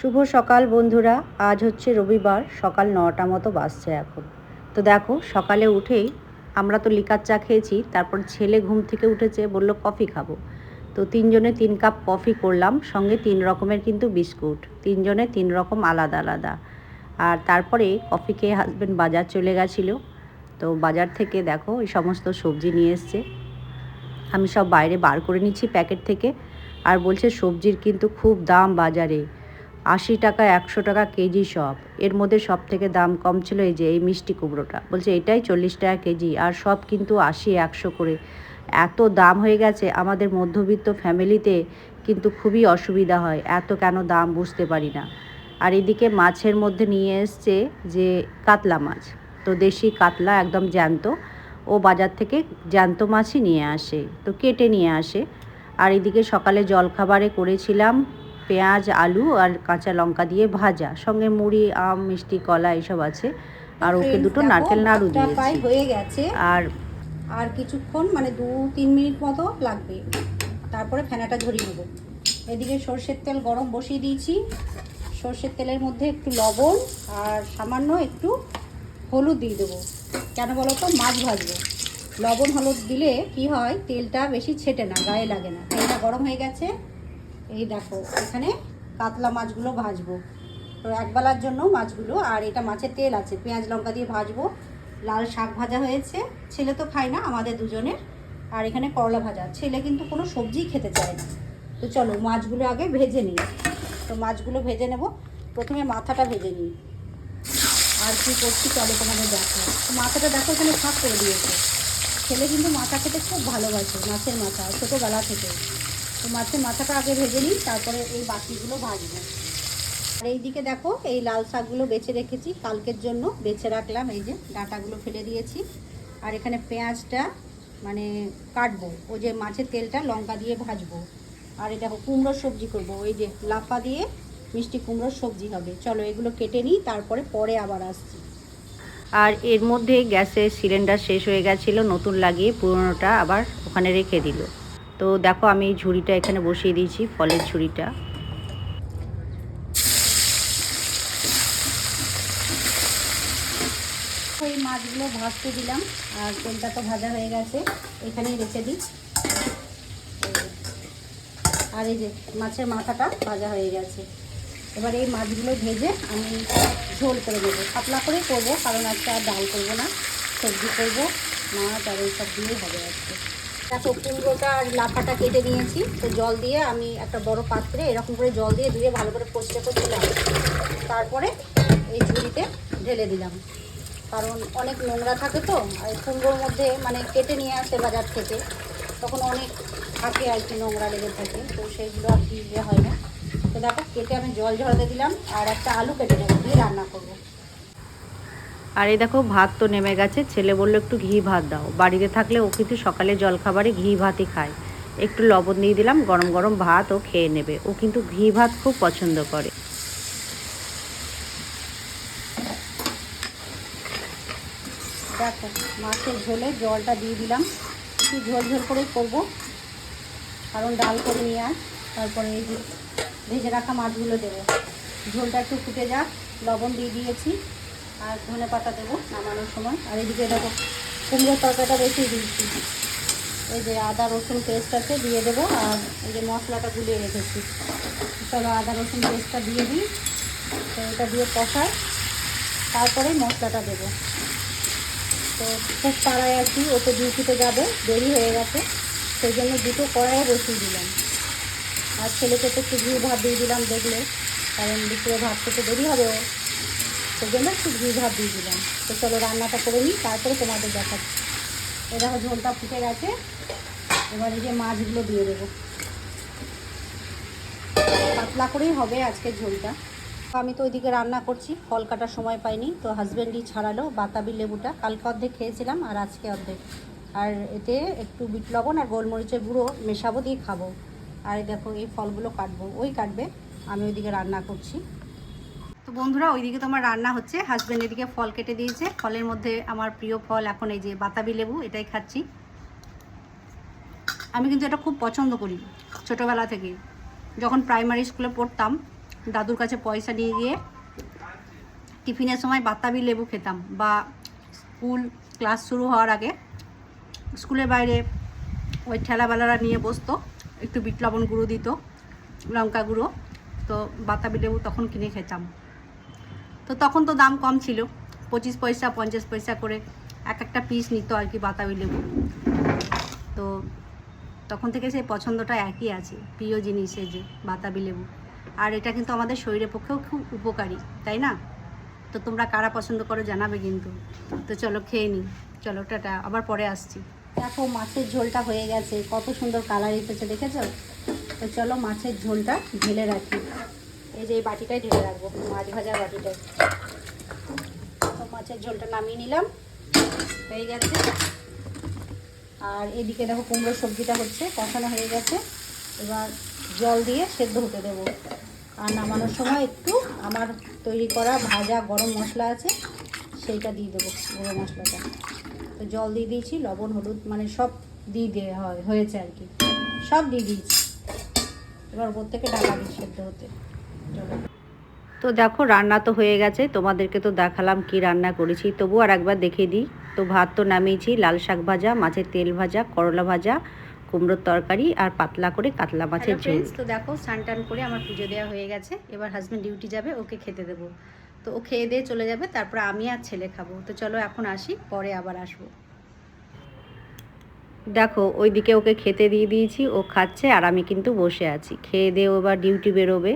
শুভ সকাল বন্ধুরা, আজ হচ্ছে রবিবার, সকাল নটা মতো বাজছে এখন। তো দেখো, সকালে উঠেই আমরা তো লিকার চা খেয়েছি, তারপর ছেলে ঘুম থেকে উঠেছে, বলল কফি খাব। তো তিনজনে তিন কাপ কফি করলাম, সঙ্গে তিন রকমের কিন্তু বিস্কুট, তিনজনে তিন রকম আলাদা আলাদা। আর তারপরে কফি খেয়ে হাজব্যান্ড বাজার চলে গেছিল। তো বাজার থেকে দেখো, এই সমস্ত সবজি নিয়ে এসছে। আমি সব বাইরে বার করে নিচ্ছি প্যাকেট থেকে। আর বলছে সবজির কিন্তু খুব দাম বাজারে। আশি টাকা, একশো টাকা কেজি সব। এর মধ্যে সব থেকে দাম কম ছিল এই যে, এই মিষ্টি কুমড়োটা। বলছে, এটাই চল্লিশ টাকা কেজি, আর সব কিন্তু আশি, একশো করে। এত দাম হয়ে গেছে আমাদের মধ্যবিত্ত ফ্যামিলিতে, কিন্তু খুবই অসুবিধা হয়। এত কেন দাম বুঝতে পারি না। আর এদিকে মাছের মধ্যে নিয়ে এসছে যে, কাতলা মাছ। তো দেশি কাতলা একদম জ্যান্ত। ও বাজার থেকে জ্যান্ত মাছই নিয়ে আসে। তো কেটে নিয়ে আসে। আর এদিকে সকালে জলখাবারে করেছিলাম। পেঁয়াজ আলু আর কাঁচা লঙ্কা দিয়ে ভাজা। সঙ্গে মুড়ি আম মিষ্টি কলা এসব আছে। আর ওকে দুটো নারকেল নাড়ু দিয়েছি। হয়ে গেছে। আর আর কিছুক্ষণ মানে দু তিন মিনিট মতো লাগবে। তারপরে ফেনাটা ঝরিয়ে নেব। এদিকে সর্ষের তেল গরম বসিয়ে দিয়েছি। সর্ষের তেলের মধ্যে একটু লবণ আর সামান্য একটু হলুদ দিয়ে দেবো। কেন বলো তো? মাছ ভাজবো। লবণ হলুদ দিলে কি হয়? তেলটা বেশি ছেটে না গায়ে লাগে না। তেলটা গরম হয়ে গেছে। এই দেখো, এখানে কাতলা মাছগুলো ভাজবো। তো একবেলার জন্য মাছগুলো, আর এটা মাছের তেল আছে, পেঁয়াজ লঙ্কা দিয়ে ভাজবো। লাল শাক ভাজা হয়েছে, ছেলে তো খায় না, আমাদের দুজনের। আর এখানে করলা ভাজা, ছেলে কিন্তু কোনো সবজি খেতে চায় না। তো চলো, মাছগুলো আগে ভেজে নিই। তো মাছগুলো ভেজে নেব, প্রথমে মাথাটা ভেজে নিই। আর কি করছি, চলো তোমাদের দেখো মাথাটা দেখো, এখানে ফাঁক করে দিয়েছে। ছেলে কিন্তু মাথা খেতে খুব ভালোবাসে, মাছের মাথা, ছোটোবেলা থেকে। তো মাছের মাথাটা আগে ভেজে নিই, তারপরে এই বাকিগুলো ভাজবো। আর এইদিকে দেখো, এই লাল শাকগুলো বেছে রেখেছি, কালকের জন্য বেছে রাখলাম, এই যে ডাঁটাগুলো ফেলে দিয়েছি। আর এখানে পেঁয়াজটা মানে কাটবো, ওই যে মাছের তেলটা লঙ্কা দিয়ে ভাজবো। আর এটা কুমড়োর সবজি করব, ওই যে লাফা দিয়ে মিষ্টি কুমড়োর সবজি হবে। চলো, এগুলো কেটে নিই, তারপরে পরে আবার আসছি। আর এর মধ্যে গ্যাসের সিলিন্ডার শেষ হয়ে গেছিল, নতুন লাগিয়ে পুরনোটা আবার ওখানে রেখে দিল। তো দেখো আমি এই ঝুড়িটা এখানে বসিয়ে দিয়েছি, ফলের ঝুড়িটা। এই মাছগুলো ভাজতে দিলাম, আর তেলটা তো ভাজা হয়ে গেছে, এখানেই রেখে দিই। আর এই যে মাছের মাথাটা ভাজা হয়ে গেছে। এবার এই মাছগুলো ভেজে আমি ঝোল করে দেবো পাতলা করেই করব, কারণ আজকে আর ডাল করব না, সবজি করব, মাছ আর এইসব দিয়েই হবে আজকে। দেখো, কুমড়োটা আর লাফাটা কেটে নিয়েছি। তো জল দিয়ে আমি একটা বড় পাত্রে এরকম করে জল দিয়ে ধুয়ে ভালো করে পরিষ্কার করে দিলাম তারপরে এই ঝুড়িতে ঢেলে দিলাম। কারণ অনেক নোংরা থাকে তো, আর কুমড়োর মধ্যে মানে কেটে নিয়ে আসে বাজার থেকে, তখন অনেক থাকে আর কি নোংরা লেগে থাকে, তো সেইগুলো আর কি ইয়ে হয় না। তো দেখো, কেটে আমি জল ঝরাতে দিলাম, আর একটা আলু কেটে নেব, দিয়ে রান্না করব। আর এই দেখো ভাত তো নেমে গেছে। ছেলে বলল, একটু ঘি ভাত দাও। বাড়িতে থাকলে ও কিন্তু সকালে জলখাবারে ঘি ভাতই খায়। একটু লবণ দিয়ে দিলাম, গরম গরম ভাত ও খেয়ে নেবে। ও কিন্তু ঘি ভাত খুব পছন্দ করে। মাছের ঝোলে জলটা দিয়ে দিলাম। একটু ঝোল ঝোল করেই করব। কারণ ডাল করে নিয়ে আস তারপরে এই ভেজে রাখা মাছগুলো দেবো। ঝোলটা একটু ফুটে যাক। লবণ দিয়ে দিয়েছি। আর ধনে পাতা দেবো নামানোর সময়। আর এদিকে দেখো, কুমড়োর তরকারিটা বেশি দিয়েছি। এই যে আদা, রসুন পেস্ট আছে, দিয়ে দেবো। আর এই যে মশলাটা গুলিয়ে রেখেছি। চলো আদা, রসুন পেস্টটা দিয়ে দিই। তো এটা দিয়ে কষায় তারপরে মশলাটা দেবো। তো খুব তাড়ায় আছি ও তো ডিউটিতে যাবে, দেরি হয়ে গেছে। সেই জন্য দুটো কড়াইয়ে বসিয়ে দিলাম। আর ছেলেকে তো একটু ভাত দিয়ে দিলাম দেখলে, কারণ দুপুরে ভাত খেতে দেরি হবে ও সেই জন্য একটু ঘি ভাত দিয়ে দিলাম। তো চলো রান্নাটা করে নিই, তারপরে তোমাদের দেখাচ্ছি। এ দেখো ঝোলটা ফুটে গেছে। এবার এই যে মাছগুলো দিয়ে দেবো। পাতলা করেই হবে আজকে ঝোলটা। আমি তো ওইদিকে রান্না করছি, ফল কাটার সময় পাইনি, তো হাজব্যান্ডই ছাড়ালো বাতাবি লেবুটা। কালকে অর্ধেক খেয়েছিলাম আর আজকে অর্ধেক। আর এতে একটু বিট লবণ আর গোলমরিচের গুঁড়ো মেশাবো দিয়ে খাব। আর দেখো এই ফলগুলো কাটবো। ওই কাটবে, আমি ওইদিকে রান্না করছি। তো বন্ধুরা, ওইদিকে তো আমার রান্না হচ্ছে। হাজব্যান্ড এদিকে ফল কেটে দিয়েছে। ফলের মধ্যে আমার প্রিয় ফল এখন এই যে বাতাবি লেবু, এটাই খাচ্ছি। আমি কিন্তু এটা খুব পছন্দ করি ছোটোবেলা থেকে। যখন প্রাইমারি স্কুলে পড়তাম, দাদুর কাছে পয়সা নিয়ে গিয়ে টিফিনের সময় বাতাবি লেবু খেতাম বা স্কুল ক্লাস শুরু হওয়ার আগে স্কুলের বাইরে ওই ঠেলাবেলারা নিয়ে বসতো, একটু বিট লবণ গুঁড়ো দিত, লঙ্কা গুঁড়ো। তো বাতাবি লেবু তখন কিনে খেতাম। তো তখন তো দাম কম ছিল। পঁচিশ পয়সা, পঞ্চাশ পয়সা করে এক একটা পিস নিত আর কি বাতাবি লেবু। তো তখন থেকে সেই পছন্দটা একই আছে, প্রিয় জিনিস যে বাতাবি লেবু। আর এটা কিন্তু আমাদের শরীরের পক্ষেও খুব উপকারী, তাই না? তো তোমরা কারা পছন্দ করো জানাবে কিন্তু। তো চলো খেয়ে নিই। চলো, টাটা। আবার পরে আসছি। দেখো মাছের ঝোলটা হয়ে গেছে। কত সুন্দর কালার এসেছে, দেখেছ? তো চলো মাছের ঝোলটা ঢেলে রাখি। এই যে এই বাটিটাই ঢেলে রাখব, মাছ ভাজার বাটিটাই। তো মাছের ঝোলটা নামিয়ে নিলাম, হয়ে গেছে। আর এদিকে দেখো কুমড়োর সবজিটা হচ্ছে, কষানো হয়ে গেছে। এবার জল দিয়ে সেদ্ধ হতে দেবো। আর নামানোর সময় একটু আমার তৈরি করা ভাজা গরম মশলা আছে, সেইটা দিয়ে দেবো, গরম মশলাটা। তো জল দিয়ে দিয়েছি, লবণ, হলুদ মানে সব দিয়ে দেওয়া হয়, হয়েছে আর কি। সব দিয়ে দিয়েছি। এবার ওপর থেকে ঢাকা দিই সেদ্ধ হতে। তো দেখো রান্না তো হয়ে গেছে। তোমাদেরকে তো দেখালাম কি রান্না করেছি। তবু আর একবার দেখে দিই। তো ভাত তো নামিয়েছি লাল শাক ভাজা মাছের তেল ভাজা করলা ভাজা কুমড়োর তরকারি আর পাতলা করে কাতলা মাছের ঝোল। তো দেখো স্নান টান করে আমার পুজো দেওয়া হয়ে গেছে। এবার হাজব্যান্ড ডিউটি যাবে ওকে খেতে দেবো। তো ও খেয়ে দিয়ে চলে যাবে তারপর আমি আর ছেলে খাব। তো চলো এখন আসি পরে আবার আসব। দেখো ওইদিকে ওকে খেতে দিয়ে দিয়েছি ও খাচ্ছে আর আমি কিন্তু বসে আছি। খেয়ে দিয়ে ও এবার ডিউটি বেরোবে।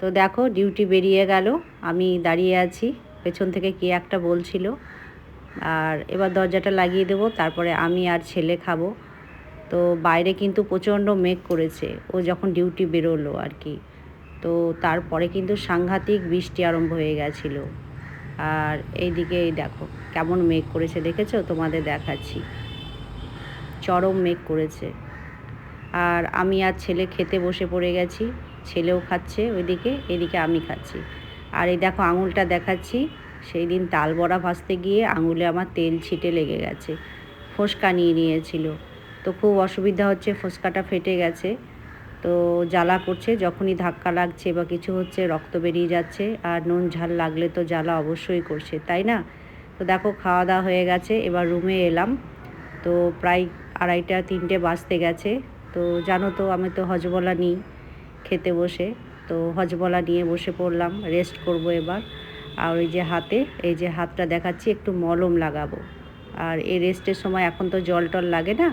তো দেখো, ডিউটি বেরিয়ে গেল। আমি দাঁড়িয়ে আছি। পেছন থেকে কে একটা বলছিল। আর এবার দরজাটা লাগিয়ে দেবো, তারপরে আমি আর ছেলে খাব। তো বাইরে কিন্তু প্রচণ্ড মেঘ করেছে। ও যখন ডিউটি বেরোলো আর কি। তো তারপরে কিন্তু সাংঘাতিক বৃষ্টি আরম্ভ হয়ে গেছিল। আর এইদিকে এই দেখো, কেমন মেঘ করেছে দেখেছ? তোমাদের দেখাচ্ছি। চরম মেঘ করেছে। আর আমি আর ছেলে খেতে বসে পড়ে গেছি। ছেলেও খাচ্ছে, ওইদিকে এদিকে আমি খাচ্ছি। আর এই দেখো আঙুলটা দেখাচ্ছি সেই দিন তাল বড়া ভাজতে গিয়ে আঙুলে আমার তেল ছিটে লেগে গেছে, ফোসকা নিয়ে নিয়েছিল। তো খুব অসুবিধা হচ্ছে, ফোসকাটা ফেটে গেছে। তো জ্বালা করছে, যখনই ধাক্কা লাগছে বা কিছু হচ্ছে, রক্ত বেরিয়ে যাচ্ছে, আর নুন ঝাল লাগলে তো জ্বালা অবশ্যই করছে, তাই না? তো দেখো খাওয়া দাওয়া হয়ে গেছে, এবার রুমে এলাম। তো প্রায় আড়াইটা, তিনটে বাজতে গেছে। তো জানো তো, আমি তো হজবলা নিই খেতে বসে। তো হজবলা নিয়ে বসে পড়লাম রেস্ট করব এবার। আর ওই যে হাতে, এই যে হাতটা দেখাচ্ছি, একটু মলম লাগাবো। আর এই রেস্টের সময় এখন তো জল টল লাগে না,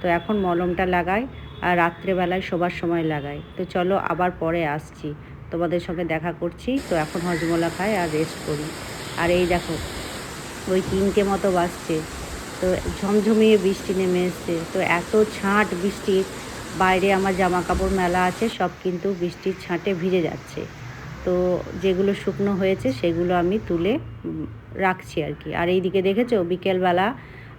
তো এখন মলমটা লাগাই আর রাত্রেবেলায় শোবার সময় লাগাই। তো চলো আবার পরে আসছি। তোমাদের সঙ্গে দেখা করছি, তো এখন হজমলা খাই আর রেস্ট করি। আর এই দেখো, ওই তিনটে মতো বাজছে। তো ঝমঝমিয়ে বৃষ্টি নেমে এসছে। তো এত ছাঁট বৃষ্টির বাইরে আমার জামা কাপড় মেলা আছে, সব কিন্তু বৃষ্টির ছাঁটে ভিজে যাচ্ছে। তো যেগুলো শুকনো হয়েছে সেগুলো আমি তুলে রাখছি আর কি। আর এইদিকে দেখেছ, বিকেলবেলা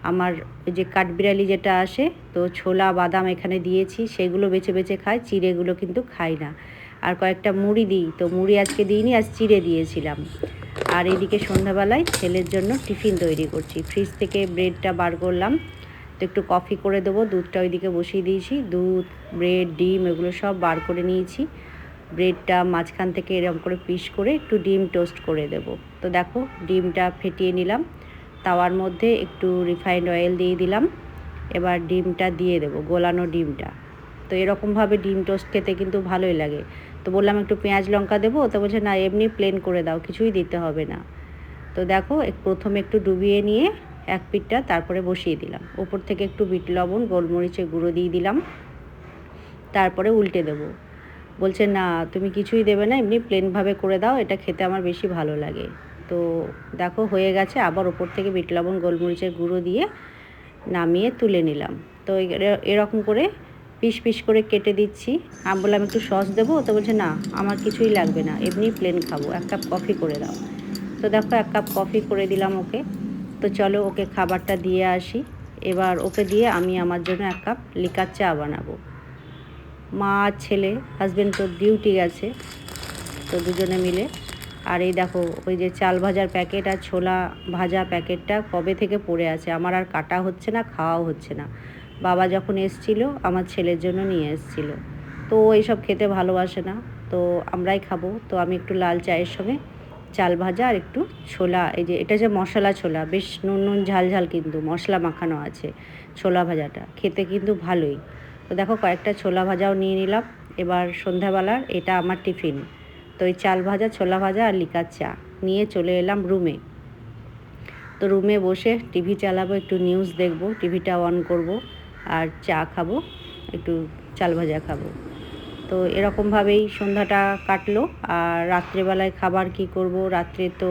আমার ওই যে কাঠবিড়ালি যেটা আসে, তো ছোলা, বাদাম এখানে দিয়েছি, সেগুলো বেছে বেছে খায় চিড়েগুলো কিন্তু খাই না। আর কয়েকটা মুড়ি দিই, তো মুড়ি আজকে দিইনি, আজ চিড়ে দিয়েছিলাম। আর এদিকে সন্ধ্যাবেলায় ছেলের জন্য টিফিন তৈরি করছি। ফ্রিজ থেকে ব্রেডটা বার করলাম তো একটু কফি করে দেবো। দুধটা ওইদিকে বসিয়ে দিয়েছি। দুধ ব্রেড ডিম এগুলো সব বার করে নিয়েছি। ব্রেডটা মাঝখান থেকে এরকম করে পিস করে একটু ডিম টোস্ট করে দেব। তো দেখো, ডিমটা ফেটিয়ে নিলাম। তাওয়ার মধ্যে একটু রিফাইন্ড অয়েল দিয়ে দিলাম। এবার ডিমটা দিয়ে দেবো, গোলানো ডিমটা। তো এরকমভাবে ডিম টোস্ট খেতে কিন্তু ভালোই লাগে। তো বললাম একটু পেঁয়াজ লঙ্কা দেবো, তো বলছে, না, এমনি প্লেন করে দাও, কিছুই দিতে হবে না। তো দেখো প্রথমে একটু ডুবিয়ে নিয়ে এক পিঠটা তারপরে বসিয়ে দিলাম। ওপর থেকে একটু বিট লবণ, গোলমরিচের গুঁড়ো দিয়ে দিলাম। তারপরে উল্টে দেবো। বলছে, না, তুমি কিছুই দেবে না, এমনি প্লেনভাবে করে দাও, এটা খেতে আমার বেশি ভালো লাগে। তো দেখো, হয়ে গেছে। আবার ওপর থেকে বিট লবণ, গোলমরিচের গুঁড়ো দিয়ে নামিয়ে তুলে নিলাম। তো এর- এরকম করে পিস পিস করে কেটে দিচ্ছি। আমি বললাম, একটু সস দেবো? তো বলছে, না, আমার কিছুই লাগবে না, এমনি প্লেন খাব। এক কাপ কফি করে দাও। তো দেখো, এক কাপ কফি করে দিলাম ওকে। তো চলো ওকে খাবারটা দিয়ে আসি। এবার ওকে দিয়ে আমি আমার জন্য এক কাপ লিকার চা বানাবো। মা আর ছেলে হাজব্যান্ড তো ডিউটি গেছে, তো দুজনে মিলে। আর এই দেখো, ওই যে চাল ভাজার প্যাকেট আর ছোলা ভাজা প্যাকেটটা কবে থেকে পড়ে আছে? আমার আর কাটা হচ্ছে না, খাওয়াও হচ্ছে না। বাবা যখন এসছিল, আমার ছেলের জন্য নিয়ে এসছিল। তো এইসব খেতে ভালোবাসে না, তো আমরাই খাব। তো আমি একটু লাল চায়ের সঙ্গে চাল ভাজা আর একটু ছোলা, এই যে এটা যে মশলা ছোলা, বেশ নুন নুন ঝাল ঝাল কিন্তু মশলা মাখানো আছে ছোলা ভাজাটা, খেতে কিন্তু ভালোই। তো দেখো কয়েকটা ছোলা ভাজাও নিয়ে নিলাম, এবার সন্ধ্যাবেলার এটা আমার টিফিন। তো এই চাল ভাজা, ছোলা ভাজা আর লিকার চা নিয়ে চলে এলাম রুমে। তো রুমে বসে টিভি চালাবো, একটু নিউজ দেখব, টিভিটা অন করব আর চা খাব, একটু চাল ভাজা খাব। তো এরকমভাবেই সন্ধ্যাটা কাটলো। আর রাত্রেবেলায় খাবার কি করব? রাত্রে তো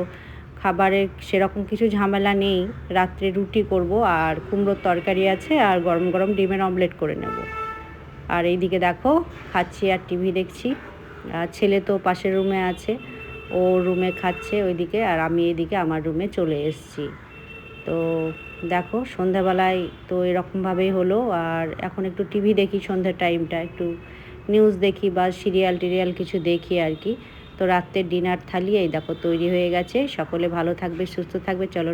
খাবারের সেরকম কিছু ঝামেলা নেই। রাত্রে রুটি করব আর কুমড়োর তরকারি আছে আর গরম গরম ডিমের অমলেট করে নেব। আর এইদিকে দেখো, খাচ্ছি আর টিভি দেখছি। আর ছেলে তো পাশের রুমে আছে, ও রুমে খাচ্ছে ওইদিকে আর আমি এদিকে আমার রুমে চলে এসেছি। তো দেখো, সন্ধ্যাবেলায় তো এরকমভাবেই হলো। আর এখন একটু টিভি দেখি সন্ধ্যার টাইমটা একটু নিউজ দেখি বা সিরিয়াল টিরিয়াল কিছু দেখি আর কি। তো রাত্রের ডিনার থালি এই দেখো, তৈরি হয়ে গেছে। সকলে ভালো থাকবে, সুস্থ থাকবে, চলো